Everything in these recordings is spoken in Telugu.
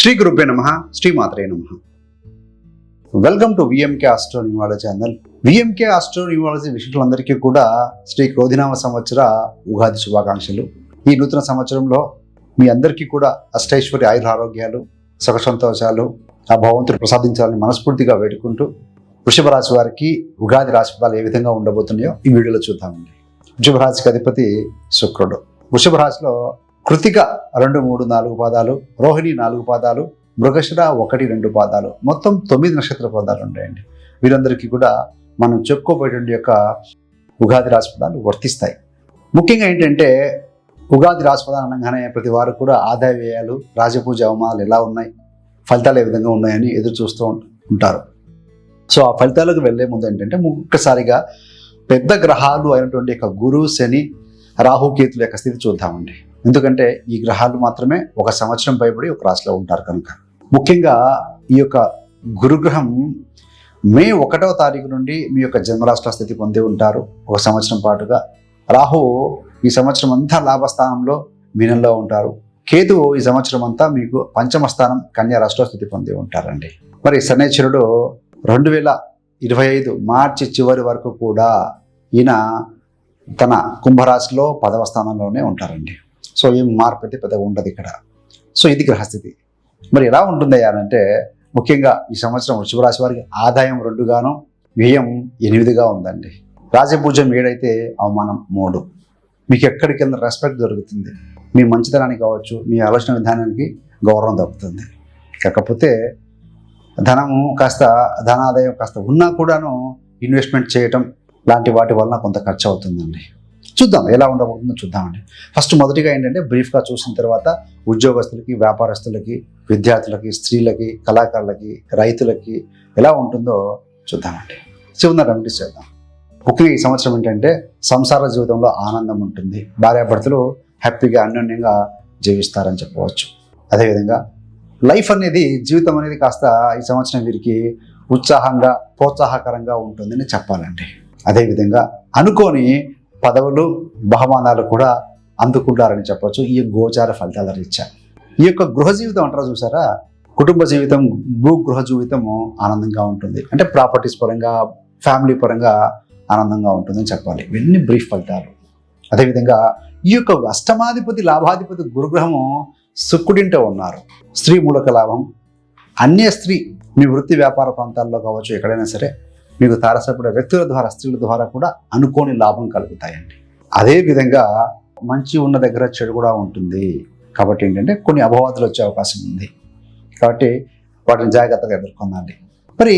శ్రీ గురుభ్య నమ శ్రీమాత్రే నమ. Welcome to VMK astro numerology channel VMK astro numerology వీక్షకులందరికీ కూడా శ్రీ క్రోధినామ సంవత్సర ఉగాది శుభాకాంక్షలు. ఈ నూతన సంవత్సరంలో మీ అందరికీ కూడా అష్టైశ్వర్య ఆయుర ఆరోగ్యాలు సుఖ సంతోషాలు ఆ భగవంతుడు ప్రసాదించాలని మనస్ఫూర్తిగా వేడుకుంటూ వృషభ రాశి వారికి ఉగాది రాశి ఫలాలు ఏ విధంగా ఉండబోతున్నాయో ఈ వీడియోలో చూద్దామండి. వృషభ రాశికి అధిపతి శుక్రుడు. వృషభ రాశిలో కృతిక రెండు మూడు నాలుగు పాదాలు రోహిణి నాలుగు పాదాలు మృగశిర ఒకటి రెండు పాదాలు. మొత్తం తొమ్మిది నక్షత్ర పాదాలు ఉంటాయండి. వీరందరికీ కూడా మనం చెప్పుకోబోయేటువంటి యొక్క ఉగాది రాశి వర్తిస్తాయి. ముఖ్యంగా ఏంటంటే ఉగాది రాశి అనగానే ప్రతి వారు కూడా ఆదాయ వ్యయాలు రాజపూజ అవమానాలు ఎలా ఉన్నాయి ఫలితాలు ఏ విధంగా ఉన్నాయని ఎదురు చూస్తూ ఉంటారు. సో ఆ ఫలితాలకు వెళ్ళే ముందు ఏంటంటే ఒక్కసారిగా పెద్ద గ్రహాలు అయినటువంటి యొక్క గురు శని రాహుకేతుల యొక్క స్థితి చూద్దామండి. ఎందుకంటే ఈ గ్రహాలు మాత్రమే ఒక సంవత్సరం పైబడి ఒక రాశిలో ఉంటారు కనుక. ముఖ్యంగా ఈ యొక్క గురుగ్రహం మే ఒకటవ తారీఖు నుండి మీ యొక్క జన్మరాష్ట్ర స్థితి పొంది ఉంటారు. ఒక సంవత్సరం పాటుగా. రాహు ఈ సంవత్సరం అంతా లాభస్థానంలో మీనంలో ఉంటారు. కేతు ఈ సంవత్సరం అంతా మీకు పంచమ స్థానం కన్యా రాష్ట్ర స్థితి పొంది ఉంటారండి. మరి శనేశ్వరుడు రెండు వేల ఇరవై ఐదు మార్చి చివరి వరకు కూడా ఈయన తన కుంభరాశిలో పదవ స్థానంలోనే ఉంటారండి. సో ఏం మార్పు అయితే పెద్దగా ఉండదు ఇక్కడ. సో ఇది గ్రహస్థితి. మరి ఎలా ఉంటుందయ్యా అంటే ముఖ్యంగా ఈ సంవత్సరం వృషభరాశి వారికి ఆదాయం రెండుగాను వ్యయం ఎనిమిదిగా ఉందండి. రాజపూజం ఏడైతే అవమానం మూడు. మీకు ఎక్కడికి వెళ్ళిన రెస్పెక్ట్ దొరుకుతుంది. మీ మంచితనానికి కావచ్చు మీ ఆలోచన విధానానికి గౌరవం దక్కుతుంది. కాకపోతే ధనము కాస్త ధనాదాయం కాస్త ఉన్నా కూడాను ఇన్వెస్ట్మెంట్ చేయటం లాంటి వాటి వలన కొంత ఖర్చు అవుతుందండి చూద్దాం ఎలా ఉండబోతుందో చూద్దామండి. ఫస్ట్ మొదటిగా ఏంటంటే బ్రీఫ్గా చూసిన తర్వాత ఉద్యోగస్తులకి వ్యాపారస్తులకి విద్యార్థులకి స్త్రీలకి కళాకారులకి రైతులకి ఎలా ఉంటుందో చూద్దామండి. చివరి రెమెడీస్ చేద్దాం. ముఖ్యంగా ఈ సంవత్సరం ఏంటంటే సంసార జీవితంలో ఆనందం ఉంటుంది. భార్యాభర్తలు హ్యాపీగా అన్యోన్యంగా జీవిస్తారని చెప్పవచ్చు. అదేవిధంగా లైఫ్ అనేది జీవితం అనేది కాస్త ఈ సంవత్సరం వీరికి ఉత్సాహంగా ప్రోత్సాహకరంగా ఉంటుందని చెప్పాలండి. అదేవిధంగా అనుకోని పదవులు బహుమానాలు కూడా అందుకుంటారని చెప్పొచ్చు. ఈ గోచార ఫలితాల రీత్యా. ఈ యొక్క గృహ జీవితం అంటారా చూసారా? కుటుంబ జీవితం భూ గృహ జీవితము ఆనందంగా ఉంటుంది. అంటే ప్రాపర్టీస్ పరంగా ఫ్యామిలీ పరంగా ఆనందంగా ఉంటుందని చెప్పాలి. ఇవన్నీ బ్రీఫ్ ఫలితాలు. అదేవిధంగా ఈ యొక్క అష్టమాధిపతి లాభాధిపతి గురుగ్రహము శుక్రుడింటే ఉన్నారు. స్త్రీ మూలక లాభం. అన్య స్త్రీ మీ వృత్తి వ్యాపార ప్రాంతాల్లో కావచ్చు ఎక్కడైనా సరే మీకు తారసపడే వ్యక్తుల ద్వారా స్త్రీల ద్వారా కూడా అనుకోని లాభం కలుగుతాయండి. అదే విధంగా మంచి ఉన్న దగ్గర చెడు కూడా ఉంటుంది. కాబట్టి ఏంటంటే కొన్ని అపవాదులు వచ్చే అవకాశం ఉంది. కాబట్టి వాటిని జాగ్రత్తగా ఎదుర్కొందండి. మరి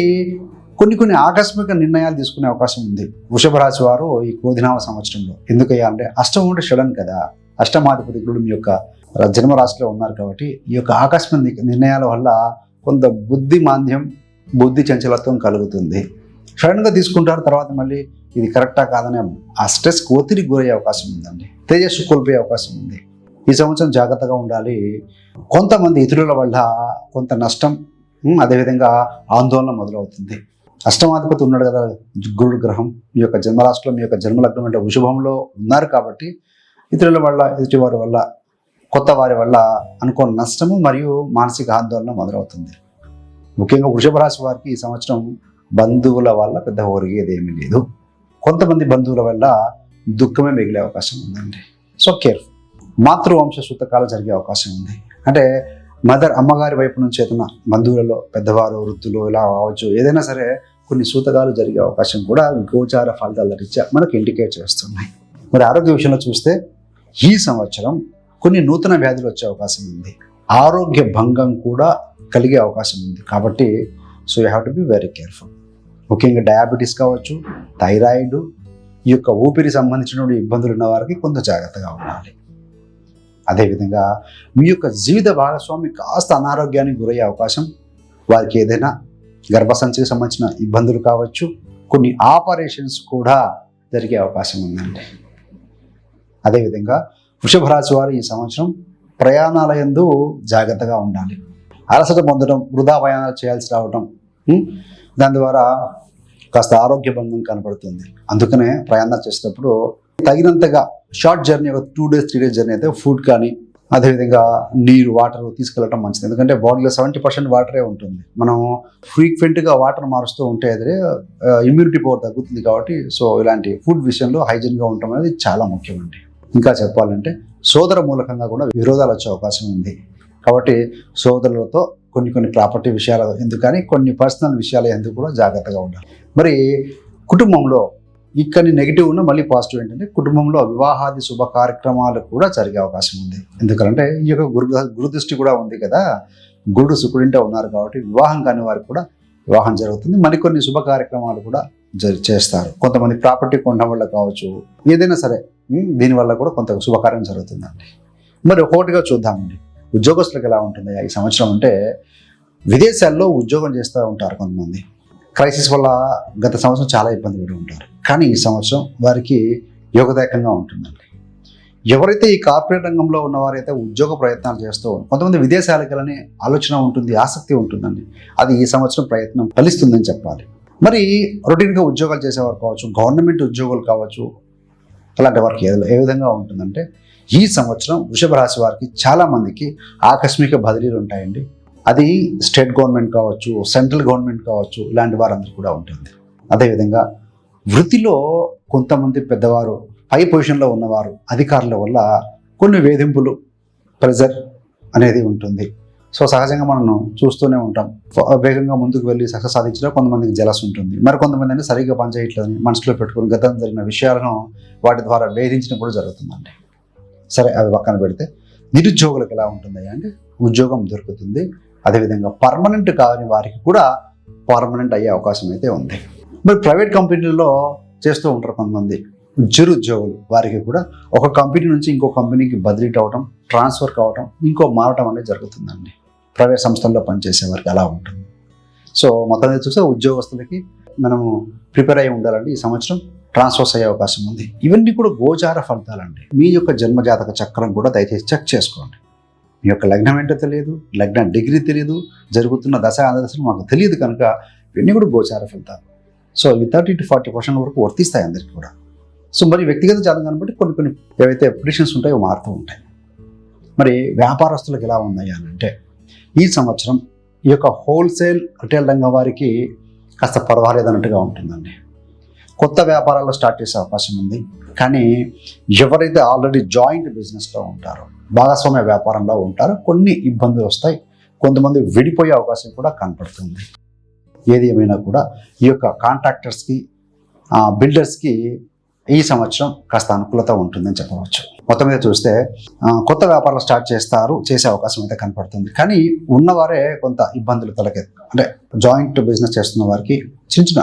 కొన్ని కొన్ని ఆకస్మిక నిర్ణయాలు తీసుకునే అవకాశం ఉంది. వృషభ రాశి వారు ఈ క్రోధినామ సంవత్సరంలో. ఎందుకయ్యా అంటే అష్టం ఉంటే షడన్ కదా. అష్టమాధిపతి గురుడు మీ యొక్క జన్మరాశిలో ఉన్నారు కాబట్టి ఈ యొక్క ఆకస్మిక నిర్ణయాల వల్ల కొంత బుద్ధి మాంద్యం బుద్ధి చంచలత్వం కలుగుతుంది. సడన్గా తీసుకుంటారు తర్వాత మళ్ళీ ఇది కరెక్టా కాదనే ఆ స్ట్రెస్కి ఒత్తిడికి గురయ్యే అవకాశం ఉందండి. తేజస్సు కోల్పోయే అవకాశం ఉంది. ఈ సంవత్సరం జాగ్రత్తగా ఉండాలి. కొంతమంది ఇతరుల వల్ల కొంత నష్టం అదేవిధంగా ఆందోళన మొదలవుతుంది. అష్టమాధిపతి ఉన్నాడు కదా గురుడు గ్రహం. మీ యొక్క జన్మరాశిలో మీ యొక్క జన్మలగ్నం అంటే వృషభంలో ఉన్నారు కాబట్టి ఇతరుల వల్ల ఎదుటి వారి వల్ల కొత్త వారి వల్ల అనుకోని నష్టము మరియు మానసిక ఆందోళన మొదలవుతుంది. ముఖ్యంగా వృషభ రాశి వారికి ఈ సంవత్సరం బంధువుల వల్ల పెద్ద ఒరిగేది ఏమీ లేదు. కొంతమంది బంధువుల వల్ల దుఃఖమే మిగిలే అవకాశం ఉందండి. సో కేర్ఫుల్ మాతృవంశ సూతకాలు జరిగే అవకాశం ఉంది. అంటే మదర్ అమ్మగారి వైపు నుంచి ఏదైనా బంధువులలో పెద్దవారు వృద్ధులు ఇలా కావచ్చు ఏదైనా సరే కొన్ని సూతకాలు జరిగే అవకాశం కూడా గోచార ఫలితాల రీత్యా మనకు ఇండికేట్ చేస్తున్నాయి. మరి ఆరోగ్య విషయంలో చూస్తే ఈ సంవత్సరం కొన్ని నూతన వ్యాధులు వచ్చే అవకాశం ఉంది. ఆరోగ్య భంగం కూడా కలిగే అవకాశం ఉంది. కాబట్టి so you have to be very careful ముఖ్యంగా డయాబెటీస్ కావచ్చు థైరాయిడ్ ఈ యొక్క ఊపిరి సంబంధించిన ఇబ్బందులు ఉన్న వారికి కొంత జాగ్రత్తగా ఉండాలి. అదేవిధంగా మీ యొక్క జీవిత భాగస్వామి కాస్త అనారోగ్యానికి గురయ్యే అవకాశం వారికి ఏదైనా గర్భసంచికి సంబంధించిన ఇబ్బందులు కావచ్చు కొన్ని ఆపరేషన్స్ కూడా జరిగే అవకాశం ఉందండి. అదేవిధంగా వృషభ రాశి వారు ఈ సంవత్సరం ప్రయాణాల ఎందు జాగ్రత్తగా ఉండాలి. అలసట పొందడం వృధా ప్రయాణాలు చేయాల్సి రావడం దాని ద్వారా కాస్త ఆరోగ్య భంగం కనపడుతుంది. అందుకనే ప్రయాణాలు చేసేటప్పుడు తగినంతగా షార్ట్ జర్నీ ఒక two days three days journey అయితే ఫుడ్ కానీ అదేవిధంగా నీరు వాటర్ తీసుకెళ్ళటం మంచిది. ఎందుకంటే బాడీలో సెవెంటీ పర్సెంట్ వాటరే ఉంటుంది. మనం ఫ్రీక్వెంట్గా వాటర్ మారుస్తూ ఉంటే అదే ఇమ్యూనిటీ పవర్ తగ్గుతుంది కాబట్టి సో ఇలాంటి ఫుడ్ విషయంలో హైజీన్గా ఉండటం అనేది చాలా ముఖ్యమండి ఇంకా చెప్పాలంటే సోదర మూలకంగా కూడా విరోధాలు వచ్చే అవకాశం ఉంది. కాబట్టి సోదరులతో కొన్ని కొన్ని ప్రాపర్టీ విషయాలు ఎందుకు కానీ కొన్ని పర్సనల్ విషయాలు ఎందుకు కూడా జాగ్రత్తగా ఉండాలి. మరి కుటుంబంలో ఇక్కడ నెగిటివ్ ఉన్న మళ్ళీ పాజిటివ్ ఏంటంటే కుటుంబంలో వివాహాది శుభ కార్యక్రమాలు కూడా జరిగే అవకాశం ఉంది. ఎందుకంటే ఈ యొక్క గురు గురుదృష్టి కూడా ఉంది కదా. గురుడు శుకుడింటే ఉన్నారు కాబట్టి వివాహం కాని వారికి కూడా వివాహం జరుగుతుంది. మరికొన్ని శుభ కార్యక్రమాలు కూడా జరి చేస్తారు. కొంతమంది ప్రాపర్టీ కొనడం వల్ల కావచ్చు ఏదైనా సరే దీనివల్ల కూడా కొంత శుభకార్యం జరుగుతుందండి. మరి ఒక్కొక్కటిగా చూద్దామండి. ఉద్యోగస్తులకు ఎలా ఉంటుంది ఈ సంవత్సరం అంటే విదేశాల్లో ఉద్యోగం చేస్తూ ఉంటారు కొంతమంది. క్రైసిస్ వల్ల గత సంవత్సరం చాలా ఇబ్బంది పడి ఉంటారు. కానీ ఈ సంవత్సరం వారికి యోగదాయకంగా ఉంటుందండి. ఎవరైతే ఈ కార్పొరేట్ రంగంలో ఉన్నవారైతే ఉద్యోగ ప్రయత్నాలు చేస్తూ కొంతమంది విదేశాలకు వెళ్ళని ఆలోచన ఉంటుంది ఆసక్తి ఉంటుందండి. అది ఈ సంవత్సరం ప్రయత్నం ఫలిస్తుందని చెప్పాలి. మరి రొటీన్గా ఉద్యోగాలు చేసేవారు కావచ్చు గవర్నమెంట్ ఉద్యోగులు కావచ్చు అలాంటి వారికి ఏ ఏ విధంగా ఉంటుందంటే ఈ సంవత్సరం వృషభ రాశి వారికి చాలా మందికి ఆకస్మిక బదిలీలు ఉంటాయండి. అది స్టేట్ గవర్నమెంట్ కావచ్చు సెంట్రల్ గవర్నమెంట్ కావచ్చు ఇలాంటి వారందరూ కూడా ఉంటుంది. అదేవిధంగా వృత్తిలో కొంతమంది పెద్దవారు పై పొజిషన్లో ఉన్నవారు అధికారుల వల్ల కొన్ని వేధింపులు ప్రెజర్ అనేది ఉంటుంది. సో సహజంగా మనం చూస్తూనే ఉంటాం. వేగంగా ముందుకు వెళ్ళి సక్సెస్ సాధించడం కొంతమందికి జలస్ ఉంటుంది. మరి కొంతమంది అంటే సరిగ్గా పనిచేయట్లేదని మనసులో పెట్టుకుని గతం జరిగిన విషయాలను వాటి ద్వారా వేధించడం కూడా జరుగుతుందండి. సరే అవి పక్కన పెడితే నిరుద్యోగులకు ఎలా ఉంటుంది అంటే ఉద్యోగం దొరుకుతుంది. అదేవిధంగా పర్మనెంట్ కాని వారికి కూడా పర్మనెంట్ అయ్యే అవకాశం అయితే ఉంది. మరి ప్రైవేట్ కంపెనీల్లో చేస్తూ ఉంటారు కొంతమంది చిరుద్యోగులు వారికి కూడా ఒక కంపెనీ నుంచి ఇంకో కంపెనీకి బదిలీ అవ్వటం ట్రాన్స్ఫర్ కావటం ఇంకో మారటం అనేది జరుగుతుందండి. ప్రైవేట్ సంస్థల్లో పనిచేసే వారికి అలా ఉంటుంది. సో మొత్తం మీద చూస్తే ఉద్యోగస్తులకి మనము ప్రిపేర్ అయి ఉండాలండి ఈ సంవత్సరం. ట్రాన్స్ఫర్స్ అయ్యే అవకాశం ఉంది. ఇవన్నీ కూడా గోచార ఫలితాలండి. మీ యొక్క జన్మజాతక చక్రం కూడా దయచేసి చెక్ చేసుకోండి. మీ యొక్క లగ్నం ఏంటో తెలియదు లగ్నం డిగ్రీ తెలియదు జరుగుతున్న దశ ఆదశలు మాకు తెలియదు కనుక ఇవన్నీ కూడా గోచార ఫలితాలు. సో ఈ థర్టీ టు ఫార్టీ పర్సెంట్ వరకు వర్తిస్తాయి అందరికీ కూడా. సో మరి వ్యక్తిగత జాతకాన్ని బట్టి కొన్ని కొన్ని ఏవైతే ప్రిడిషన్స్ ఉంటాయో మారుతూ ఉంటాయి. మరి వ్యాపారస్తులకు ఎలా ఉన్నాయి అని అంటే ఈ సంవత్సరం ఈ యొక్క హోల్సేల్ రిటైల్ రంగం వారికి కాస్త పర్వాలేదన్నట్టుగా ఉంటుందండి. కొత్త వ్యాపారాలు స్టార్ట్ చేసే అవకాశం ఉంది. కానీ ఎవరైతే ఆల్రెడీ జాయింట్ బిజినెస్లో ఉంటారో భాగస్వామ్య వ్యాపారంలో ఉంటారో కొన్ని ఇబ్బందులు వస్తాయి. కొంతమంది విడిపోయే అవకాశం కూడా కనపడుతుంది. ఏది ఏమైనా కూడా ఈ యొక్క కాంట్రాక్టర్స్కి బిల్డర్స్కి ఈ సంవత్సరం కాస్త అనుకూలత ఉంటుందని చెప్పవచ్చు. మొత్తం మీద చూస్తే కొత్త వ్యాపారాలు స్టార్ట్ చేస్తారు చేసే అవకాశం అయితే కనపడుతుంది. కానీ ఉన్నవారే కొంత ఇబ్బందులు తలకెత్తు అంటే జాయింట్ బిజినెస్ చేస్తున్న వారికి చిన్న చిన్న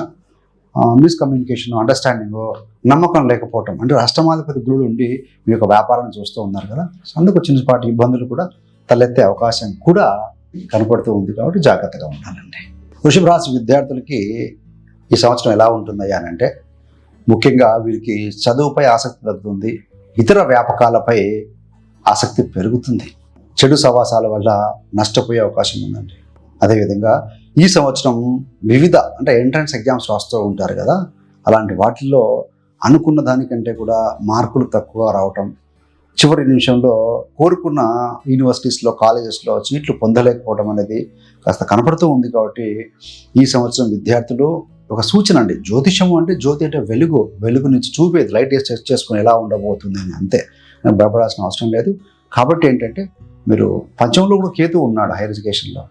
మిస్కమ్యూనికేషన్ అండర్స్టాండింగ్ నమ్మకం లేకపోవటం అంటే అష్టమాధిపతి గురుడు ఉండి మీ యొక్క వ్యాపారాన్ని చూస్తూ ఉన్నారు కదా. అందుకు చిన్నపాటి ఇబ్బందులు కూడా తలెత్తే అవకాశం కూడా కనపడుతూ ఉంది కాబట్టి జాగ్రత్తగా ఉండాలండి. వృషభ రాశి విద్యార్థులకి ఈ సంవత్సరం ఎలా ఉంటుందయ్యా అని అంటే ముఖ్యంగా వీరికి చదువుపై ఆసక్తి తగ్గుతుంది ఇతర వ్యాపకాలపై ఆసక్తి పెరుగుతుంది. చెడు సవాసాల వల్ల నష్టపోయే అవకాశం ఉందండి. అదేవిధంగా ఈ సంవత్సరం వివిధ అంటే ఎంట్రన్స్ ఎగ్జామ్స్ రాస్తూ ఉంటారు కదా అలాంటి వాటిల్లో అనుకున్న దానికంటే కూడా మార్కులు తక్కువ రావటం చివరి నిమిషంలో కోరుకున్న యూనివర్సిటీస్లో కాలేజెస్లో సీట్లు పొందలేకపోవడం అనేది కాస్త కనపడుతూ ఉంది కాబట్టి ఈ సంవత్సరం విద్యార్థులు ఒక సూచన అండి. జ్యోతిషము అంటే జ్యోతి అంటే వెలుగు. వెలుగు నుంచి చూపేది. లైట్ వేసి చెక్ చేసుకుని ఎలా ఉండబోతుంది అని అంతే. నేను భయపడాల్సిన అవసరం లేదు. కాబట్టి ఏంటంటే మీరు పంచంలో కూడా కేతు ఉన్నాడు హైయర్ ఎడ్యుకేషన్లో.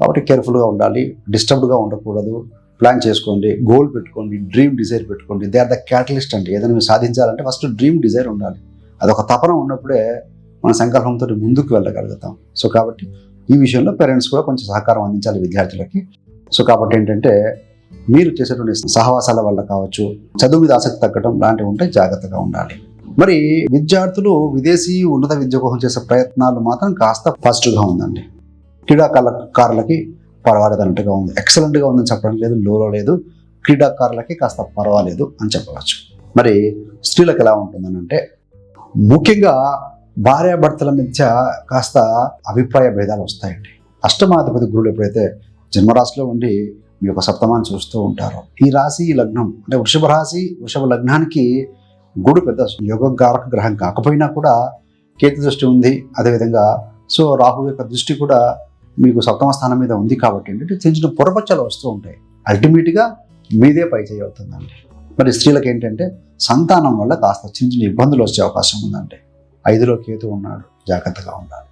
కాబట్టి కేర్ఫుల్గా ఉండాలి డిస్టర్బ్డ్గా ఉండకూడదు. ప్లాన్ చేసుకోండి గోల్ పెట్టుకోండి డ్రీమ్ డిజైర్ పెట్టుకోండి. దే ఆర్ ద క్యాటలిస్ట్ అండి. ఏదైనా మీరు సాధించాలంటే ఫస్ట్ డ్రీమ్ డిజైర్ ఉండాలి. అదొక తపన ఉన్నప్పుడే మన సంకల్పంతో ముందుకు వెళ్ళగలుగుతాం. సో కాబట్టి ఈ విషయంలో పేరెంట్స్ కూడా కొంచెం సహకారం అందించాలి విద్యార్థులకి. సో కాబట్టి ఏంటంటే మీరు చేసేటువంటి సహవాసాల వల్ల కావచ్చు చదువు మీద ఆసక్తి తగ్గడం లాంటివి ఉంటే జాగ్రత్తగా ఉండాలి. మరి విద్యార్థులు విదేశీ ఉన్నత విద్య కోసం చేసే ప్రయత్నాలు మాత్రం కాస్త పాజిటివ్గా ఉందండి. క్రీడాకారులకి పర్వాలేదు ఉంది. ఎక్సలెంట్గా ఉందని చెప్పడం లేదు లోలో లేదు. క్రీడాకారులకి కాస్త పర్వాలేదు అని చెప్పవచ్చు. మరి స్త్రీలకు ఎలా ఉంటుందని అంటే ముఖ్యంగా భార్యాభర్తల మధ్య కాస్త అభిప్రాయ భేదాలు వస్తాయండి. అష్టమాధిపతి గురుడు ఎప్పుడైతే జన్మరాశిలో ఉండి మీ యొక్క సప్తమాన్ని చూస్తూ ఉంటారో ఈ రాశి ఈ లగ్నం అంటే వృషభ రాశి వృషభ లగ్నానికి గుడు పెద్ద యోగకారక గ్రహం కాకపోయినా కూడా కేతు దృష్టి ఉంది. అదేవిధంగా సో రాహు యొక్క దృష్టి కూడా మీకు సప్తమ స్థానం మీద ఉంది కాబట్టి ఏంటంటే చిన్న చిన్న పొరపచ్చలు వస్తూ ఉంటాయి. అల్టిమేట్గా మీదే పై చేయి అవుతుందండి. మరి స్త్రీలకు ఏంటంటే సంతానం వల్ల కాస్త చిన్న చిన్న ఇబ్బందులు వచ్చే అవకాశం ఉందండి. ఐదులో కేతు ఉన్నాడు జాగ్రత్తగా ఉండాలి.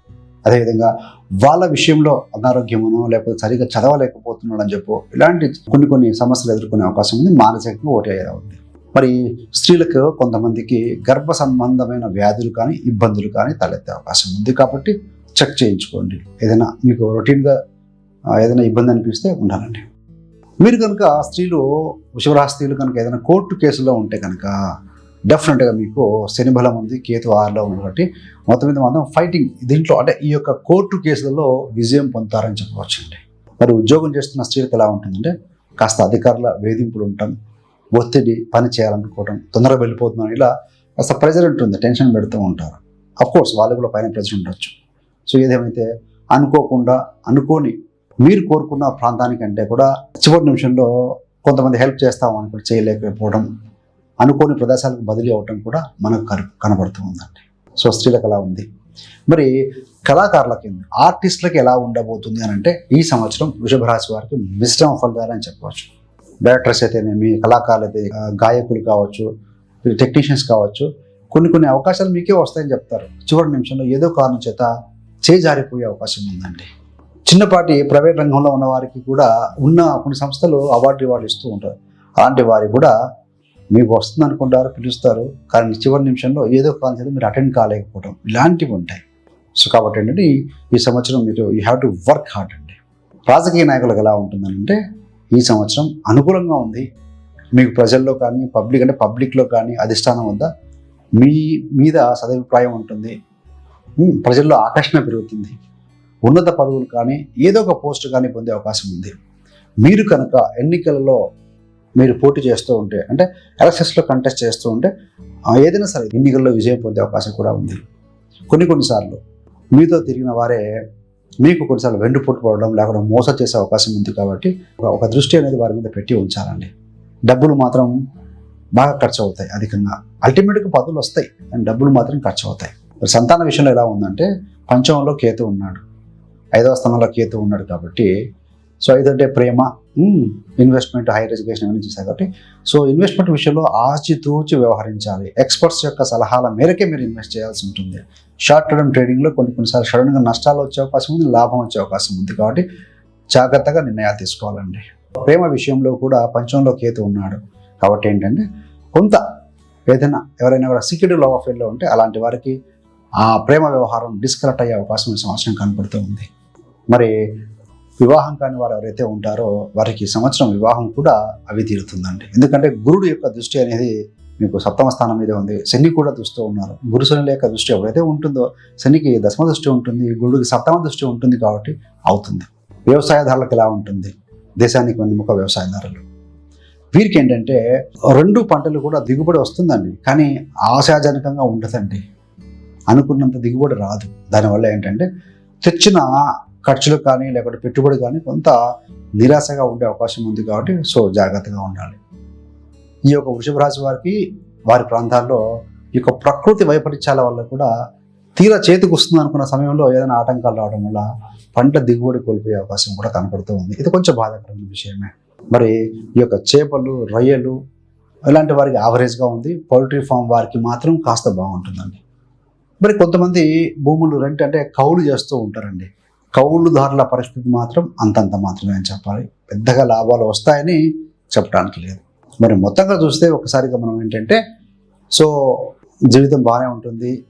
అదేవిధంగా వాళ్ళ విషయంలో అనారోగ్యమునో లేకపోతే సరిగ్గా చదవలేకపోతున్నాడు అని చెప్పు ఇలాంటి కొన్ని కొన్ని సమస్యలు ఎదుర్కొనే అవకాశం ఉంది మానసికంగా ఒకటి ఉంది. మరి స్త్రీలకు కొంతమందికి గర్భ సంబంధమైన వ్యాధులు కానీ ఇబ్బందులు కానీ తలెత్తే అవకాశం ఉంది కాబట్టి చెక్ చేయించుకోండి. ఏదైనా మీకు రొటీన్గా ఏదైనా ఇబ్బంది అనిపిస్తే ఉండాలండి. మీరు కనుక స్త్రీలు వృషభరాశి స్త్రీలు కనుక ఏదైనా కోర్టు కేసులో ఉంటే కనుక డెఫినెట్గా మీకు శని బలం ఉంది కేతు ఆరులో ఉంది కాబట్టి మొత్తం మీద మాత్రం ఫైటింగ్ దీంట్లో అంటే ఈ యొక్క కోర్టు కేసులలో విజయం పొందుతారని చెప్పవచ్చు అండి మరి ఉద్యోగం చేస్తున్న స్త్రీలకు ఎలా ఉంటుందంటే కాస్త అధికారుల వేధింపులు ఉండటం ఒత్తిడి పని చేయాలనుకోవడం తొందరగా వెళ్ళిపోతున్నాం ఇలా కాస్త ప్రెజర్ ఉంటుంది టెన్షన్ పెడుతూ ఉంటారు. అఫ్కోర్స్ వాళ్ళు కూడా పైన ప్రెజర్ ఉండొచ్చు. సో ఏదేమైతే అనుకోకుండా అనుకోని మీరు కోరుకున్న ప్రాంతానికంటే కూడా చివరి నిమిషంలో కొంతమంది హెల్ప్ చేస్తామని కూడా చేయలేకపోవడం అనుకోని ప్రదేశాలకు బదిలీ అవటం కూడా మనకు కన కనబడుతూ ఉందండి. సో స్త్రీలకు కళ ఉంది. మరి కళాకారులకి ఆర్టిస్టులకి ఎలా ఉండబోతుంది అని అంటే ఈ సంవత్సరం వృషభ రాశి వారికి మిశ్రమ ఫలితాలని చెప్పవచ్చు. డైరెక్టర్స్ అయితేనేమి కళాకారులు అయితే గాయకులు కావచ్చు టెక్నీషియన్స్ కావచ్చు కొన్ని కొన్ని అవకాశాలు మీకే వస్తాయని చెప్తారు. చివరి నిమిషంలో ఏదో కారణం చేత చేజారిపోయే అవకాశం ఉందండి. చిన్నపాటి ప్రైవేట్ రంగంలో ఉన్న వారికి కూడా ఉన్న కొన్ని సంస్థలు అవార్డు రివార్డు ఇస్తూ ఉంటారు. అలాంటి వారికి కూడా మీకు వస్తుంది అనుకుంటారు పిలుస్తారు. కానీ చివరి నిమిషంలో ఏదో కారణం మీరు అటెండ్ కాలేకపోవడం ఇలాంటివి ఉంటాయి. సో కాబట్టి ఏంటంటే ఈ- సంవత్సరం మీరు you have to work hard అండి. రాజకీయ నాయకులకు ఎలా ఉంటుందంటే ఈ సంవత్సరం అనుకూలంగా ఉంది. మీకు ప్రజల్లో కానీ పబ్లిక్ అంటే పబ్లిక్లో కానీ అధిష్టానం వద్ద మీ మీద సదభిప్రాయం ఉంటుంది. ప్రజల్లో ఆకర్షణ పెరుగుతుంది. ఉన్నత పదవులు కానీ ఏదో ఒక పోస్ట్ కానీ పొందే అవకాశం ఉంది. మీరు కనుక ఎన్నికలలో మీరు పోటీ చేస్తూ ఉంటే అంటే ఎలక్షన్స్లో కంటెస్ట్ చేస్తూ ఉంటే ఏదైనా సరే ఎన్నికల్లో విజయం పొందే అవకాశం కూడా ఉంది. కొన్ని కొన్నిసార్లు మీతో తిరిగిన వారే మీకు కొన్నిసార్లు వెండుపోటు పడడం లేకుండా మోసం చేసే అవకాశం ఉంది కాబట్టి ఒక- ఒక దృష్టి అనేది వారి మీద పెట్టి ఉంచాలండి. డబ్బులు మాత్రం బాగా ఖర్చు అవుతాయి అధికంగా. అల్టిమేట్గా పదులు వస్తాయి కానీ డబ్బులు మాత్రం ఖర్చు అవుతాయి. మరి సంతాన విషయంలో ఎలా ఉందంటే పంచమంలో కేతు ఉన్నాడు. ఐదవ స్థానంలో కేతు ఉన్నాడు కాబట్టి సో ఐదంటే ప్రేమ ఇన్వెస్ట్మెంట్ హైయర్ ఎడ్యుకేషన్ అని చూసారు కాబట్టి సో ఇన్వెస్ట్మెంట్ విషయంలో ఆచితూచి వ్యవహరించాలి. ఎక్స్పర్ట్స్ యొక్క సలహాల మేరకే మీరు ఇన్వెస్ట్ చేయాల్సి ఉంటుంది. షార్ట్ టర్మ్ ట్రేడింగ్లో కొన్ని కొన్నిసార్లు సడన్గా నష్టాలు వచ్చే అవకాశం ఉంది లాభం వచ్చే అవకాశం ఉంది కాబట్టి జాగ్రత్తగా నిర్ణయాలు తీసుకోవాలండి. ప్రేమ విషయంలో కూడా పంచంలో కేతు ఉన్నాడు కాబట్టి ఏంటంటే కొంత ఏదైనా ఎవరైనా కూడా సీక్రెటివ్ లవ్ అఫేర్లో ఉంటే అలాంటి వారికి ఆ ప్రేమ వ్యవహారం డిస్కనెక్ట్ అయ్యే అవకాశం ఈ సంవత్సరం కనబడుతూ ఉంది. మరి వివాహం కాని వారు ఎవరైతే ఉంటారో వారికి సంవత్సరం వివాహం కూడా అవి తీరుతుందండి. ఎందుకంటే గురుడు యొక్క దృష్టి అనేది మీకు సప్తమ స్థానం మీద ఉంది. శని కూడా దృష్టితో ఉన్నారు. గురు శని యొక్క దృష్టి ఎవరైతే ఉంటుందో శనికి దశమ దృష్టి ఉంటుంది గురుడికి సప్తమ దృష్టి ఉంటుంది కాబట్టి అవుతుంది. వ్యవసాయదారులకు ఎలా ఉంటుంది? దేశానికి వెన్నుముక వ్యవసాయదారులు. వీరికి ఏంటంటే రెండు పంటలు కూడా దిగుబడి వస్తుందండి. కానీ ఆశాజనకంగా ఉండదండి. అనుకున్నంత దిగుబడి రాదు. దానివల్ల ఏంటంటే తెచ్చిన ఖర్చులు కానీ లేకపోతే పెట్టుబడి కానీ కొంత నిరాశగా ఉండే అవకాశం ఉంది కాబట్టి సో జాగ్రత్తగా ఉండాలి. ఈ యొక్క వృషభ రాశి వారికి వారి ప్రాంతాల్లో ఈ యొక్క ప్రకృతి వైపరీత్యాల వల్ల కూడా తీరా చేతికి వస్తుంది అనుకున్న సమయంలో ఏదైనా ఆటంకాలు రావడం వల్ల పంట దిగుబడి కోల్పోయే అవకాశం కూడా కనపడుతూ ఉంది. ఇది కొంచెం బాధాకరమైన విషయమే. మరి ఈ యొక్క చేపలు రొయ్యలు ఇలాంటి వారికి యావరేజ్గా ఉంది. పౌల్ట్రీ ఫామ్ వారికి మాత్రం కాస్త బాగుంటుందండి. మరి కొంతమంది భూములు రెంట్ అంటే కౌలు చేస్తూ ఉంటారండి. కౌలుదారుల పరిస్థితి మాత్రం అంతంత మాత్రమే అని చెప్పాలి. పెద్దగా లాభాలు వస్తాయని చెప్పడానికి లేదు. మరి మొత్తంగా చూస్తే ఒకసారిగా మనం ఏంటంటే సో జీవితం బాగానే ఉంటుంది.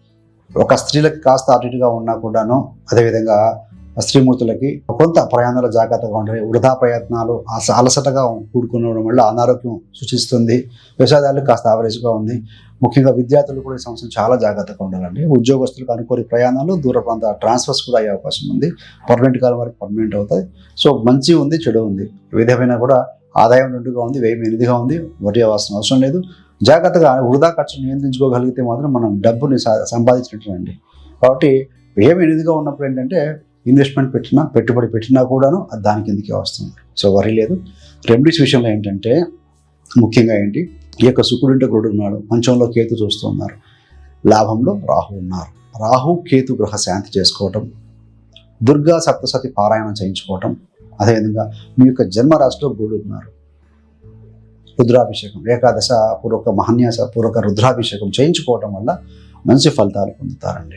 ఒక స్త్రీలకు కాస్త అటు ఇటుగా ఉన్నా కూడాను అదేవిధంగా స్త్రీమూర్తులకి కొంత ప్రయాణాలు జాగ్రత్తగా ఉండాలి. వృధా ప్రయత్నాలు అలసటగా కూడుకునడం వల్ల అనారోగ్యం సూచిస్తుంది వ్యవసాయదారులకు కాస్త ఆవరేజ్గా ఉంది. ముఖ్యంగా విద్యార్థులు కూడా ఈ సంవత్సరం చాలా జాగ్రత్తగా ఉండాలండి. ఉద్యోగస్తులకు అనుకోని ప్రయాణాలు దూర ప్రాంత ట్రాన్స్ఫర్స్ కూడా అయ్యే అవకాశం ఉంది. పర్మనెంట్ కాలం వరకు పర్మనెంట్ అవుతాయి. సో మంచి ఉంది చెడు ఉంది. విధమైన కూడా ఆదాయం రెండుగా ఉంది వ్యయం ఎనిమిదిగా ఉంది వడ్డీ అవ్వాల్సిన అవసరం లేదు. జాగ్రత్తగా వృధా ఖర్చు నియంత్రించుకోగలిగితే మాత్రం మనం డబ్బుని సా- సంపాదించినట్లేనండి కాబట్టి వ్యయం ఎనిమిదిగా ఉన్నప్పుడు ఏంటంటే ఇన్వెస్ట్మెంట్ పెట్టినా పెట్టుబడి పెట్టినా కూడాను అది దాని కిందకే వస్తుంది. సో వరి లేదు. రెమెడీస్ విషయంలో ఏంటంటే ముఖ్యంగా ఏంటి? ఈ యొక్క శుక్రుడు గురుడు ఉన్నాడు. మంచంలో కేతు చూస్తూ ఉన్నారు. లాభంలో రాహు ఉన్నారు. రాహు కేతు గ్రహ శాంతి చేసుకోవటం దుర్గా సప్తసతి పారాయణం చేయించుకోవటం అదేవిధంగా మీ యొక్క జన్మరాశిలో గురుడు ఉన్నారు. రుద్రాభిషేకం ఏకాదశ పూర్వక మహన్యాస పూర్వక రుద్రాభిషేకం చేయించుకోవటం వల్ల మంచి ఫలితాలు పొందుతారండి.